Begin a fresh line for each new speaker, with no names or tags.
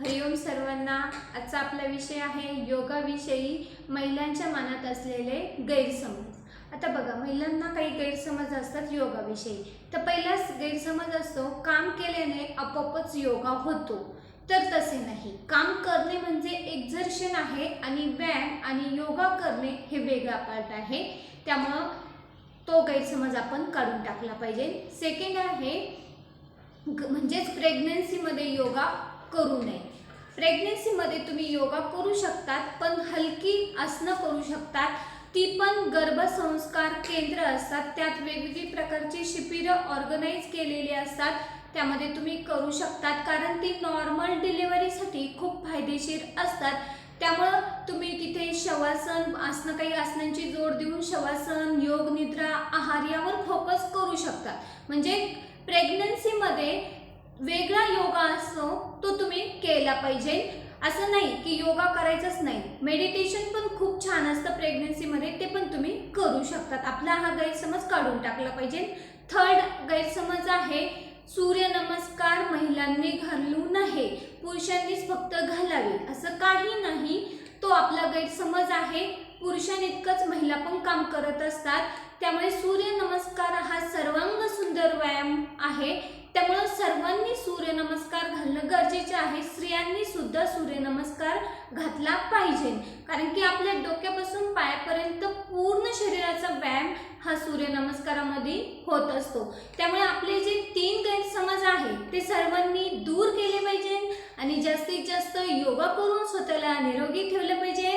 हरिओम सर्वांना. आजचा आपला विषय आहे योगाविषयी महिलांच्या मनात असलेले गैरसमज. आता बघा महिलांना काही गैरसमज असतात योगाविषयी. तर पहिलाच गैरसमज असतो काम केल्याने आपोआपच योगा होतो. तर तसे नाही. काम करणे म्हणजे एक्झर्शन आहे आणि व्यायाम आणि योगा करणे हे वेगळा पार्ट आहे. त्यामुळं तो गैरसमज आपण काढून टाकला पाहिजे. सेकंड आहे म्हणजेच प्रेग्नन्सीमध्ये योगा करू नये. प्रेग्नन्सीमध्ये तुम्ही योगा करू शकतात पण हलकी आसनं करू शकतात. ती पण गर्भसंस्कार केंद्र असतात. त्यात वेगवेगळी प्रकारची शिबिरं ऑर्गनाईज केलेली असतात. त्यामध्ये तुम्ही करू शकतात कारण ती नॉर्मल डिलिव्हरीसाठी खूप फायदेशीर असतात. त्यामुळं तुम्ही तिथे शवासन आसनं काही आसनांची जोड देऊन शवासन योग निद्रा आहार यावर फोकस करू शकतात. म्हणजे प्रेग्नन्सीमध्ये वेगळा योगा असतो केला पाहिजे. असं नाही की योगा करायचंच नाही. मेडिटेशन पण खूप छान असतं प्रेग्नन्सीमध्ये ते पण तुम्ही करू शकतात. आपला हा गैरसमज काढून टाकला पाहिजे. थर्ड गैरसमज आहे सूर्यनमस्कार महिलांनी घालू नये. पुरुषांनीच फक्त घालावे. असं काही नाही. तो आपला गैरसमज आहे. पुरुषांइतकंच महिला पण काम करत असतात. त्यामुळे सूर्यनमस्कार हा सर्वांग सुंदर व्यायाम आहे. त्यामुळं सर्वांनी घालणं गरजेचे आहे. स्त्रियांनी सुद्धा सूर्यनमस्कार घातला पाहिजे. कारण की आपल्या डोक्यापासून पायापर्यंत पूर्ण शरीराचा व्यायाम हा सूर्यनमस्कारामध्ये होत असतो. त्यामुळे आपले जे तीन गैरसमज आहे ते सर्वांनी दूर केले पाहिजे आणि जास्तीत जास्त योगा करून स्वतःला निरोगी ठेवलं पाहिजे.